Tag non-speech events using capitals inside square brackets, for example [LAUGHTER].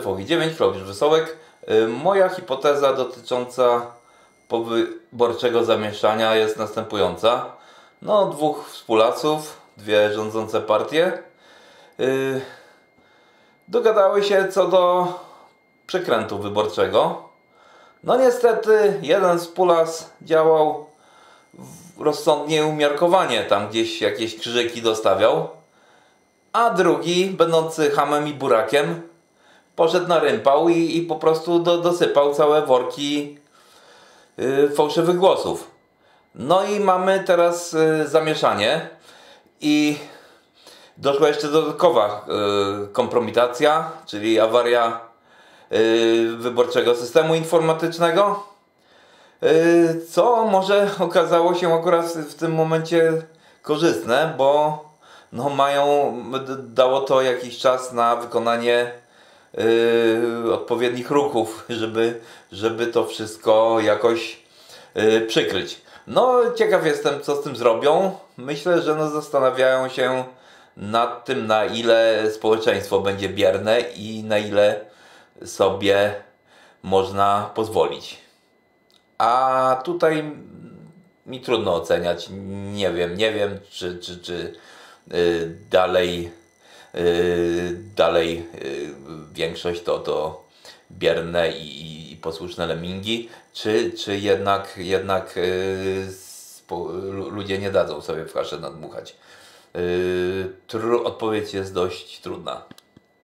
TVG9, Klaudiusz Wesołek. Y, Moja hipoteza dotycząca powyborczego zamieszania jest następująca. No, dwóch współlaców, dwie rządzące partie y, dogadały się co do przekrętu wyborczego. No niestety jeden współlas działał rozsądnie umiarkowanie, tam gdzieś jakieś krzyżyki dostawiał, a drugi, będący hamem i burakiem, poszedł na rympał i, i po prostu do, dosypał całe worki y, fałszywych głosów. No i mamy teraz y, zamieszanie i doszła jeszcze dodatkowa y, kompromitacja, czyli awaria y, wyborczego systemu informatycznego. Y, Co może okazało się akurat w tym momencie korzystne, bo no mają, dało to jakiś czas na wykonanie odpowiednich ruchów, [LAUGHS] żeby, żeby to wszystko jakoś y, przykryć. No, ciekaw jestem, co z tym zrobią. Myślę, że no, zastanawiają się nad tym, na ile społeczeństwo będzie bierne i na ile sobie można pozwolić. A tutaj mi trudno oceniać. Nie wiem, nie wiem, czy, czy, czy y, dalej, dalej y, większość to, to bierne i, i posłuszne lemingi, czy, czy jednak, jednak y, ludzie nie dadzą sobie w kaszę nadmuchać. Y, odpowiedź jest dość trudna.